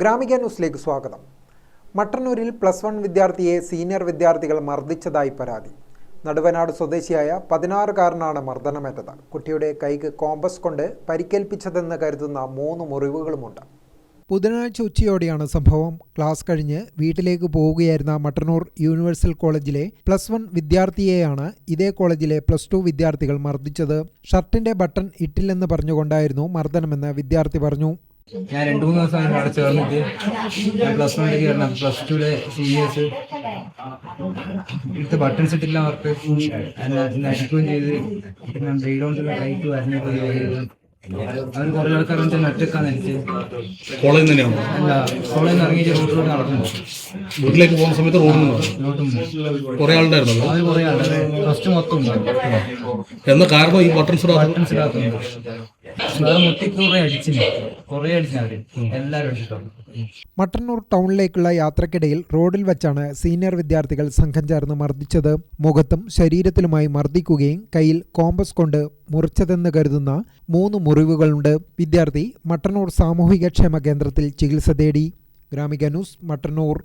ഗ്രാമിക ന്യൂസിലേക്ക് സ്വാഗതം. മട്ടന്നൂരിൽ പ്ലസ് വൺ വിദ്യാർത്ഥിയെ സീനിയർ വിദ്യാർത്ഥികൾ മർദ്ദിച്ചതായി പരാതി. നടുവനാട് സ്വദേശിയായ പതിനാറുകാരനാണ് മർദ്ദനമേറ്റത്. കുട്ടിയുടെ കൈക്ക് കോമ്പസ് കൊണ്ട് പരിക്കേൽപ്പിച്ചതെന്ന് കരുതുന്ന മൂന്ന് മുറിവുകളുമുണ്ട്. ബുധനാഴ്ച ഉച്ചയോടെയാണ് സംഭവം. ക്ലാസ് കഴിഞ്ഞ് വീട്ടിലേക്ക് പോവുകയായിരുന്ന മട്ടന്നൂർ യൂണിവേഴ്സൽ കോളേജിലെ പ്ലസ് വൺ വിദ്യാർത്ഥിയെയാണ് ഇതേ കോളേജിലെ പ്ലസ് ടു വിദ്യാർത്ഥികൾ മർദ്ദിച്ചത്. ഷർട്ടിന്റെ ബട്ടൺ ഇട്ടില്ലെന്ന് പറഞ്ഞുകൊണ്ടായിരുന്നു മർദ്ദനമെന്ന് വിദ്യാർത്ഥി പറഞ്ഞു. ഞാൻ രണ്ടു മൂന്ന് ദിവസം അവിടെ ചേർന്നിട്ട് ഞാൻ പ്ലസ് വണ്ണിലേക്ക് കയറണം പ്ലസ് ടുവിലെ എസ് ഇവിടുത്തെ ബട്ടൺസ് ഇട്ടില്ല അവർക്ക്. നശിക്കുകയും നടിക്കുകയും ചെയ്ത്. പിന്നെ ബ്രേഡൗൺസിലെ കൈക്ക് വരഞ്ഞൊക്കെ ചെയ്ത് അവർ കുറേ ആൾക്കാർ വന്നിട്ട് നട്ടൊക്കെ എനിക്ക് കോളേജിൽ തന്നെയാണോ? അല്ല കോളേജിൽ നിന്ന് ഇറങ്ങിയിട്ട് റോഡിലോട്ട് നടക്കുന്നു വീട്ടിലേക്ക് പോകുന്ന സമയത്ത് റോഡിൽ നിന്ന് കുറെ ആളുണ്ടായിരുന്നു കുറേ ഫസ്റ്റ് മൊത്തം ഉണ്ടാവും എന്ന കാരണം ഈ ബട്ടൺസ് ബട്ടൺസ് ഇടാത്തുണ്ട് മട്ടന്നൂർ ടൗണിലേക്കുള്ള യാത്രക്കിടയിൽ റോഡിൽ വെച്ചാണ് സീനിയർ വിദ്യാർത്ഥികൾ സംഘം ചേർന്ന് മർദ്ദിച്ചത്. മുഖത്തും ശരീരത്തിലുമായി മർദ്ദിക്കുകയും കയ്യിൽ കോമ്പസ് കൊണ്ട് മുറിച്ചതെന്ന് കരുതുന്ന മൂന്ന് മുറിവുകളുണ്ട്. വിദ്യാർത്ഥി മട്ടന്നൂർ സാമൂഹിക ക്ഷേമ കേന്ദ്രത്തിൽ ചികിത്സ തേടി. ഗ്രാമിക ന്യൂസ് മട്ടന്നൂർ.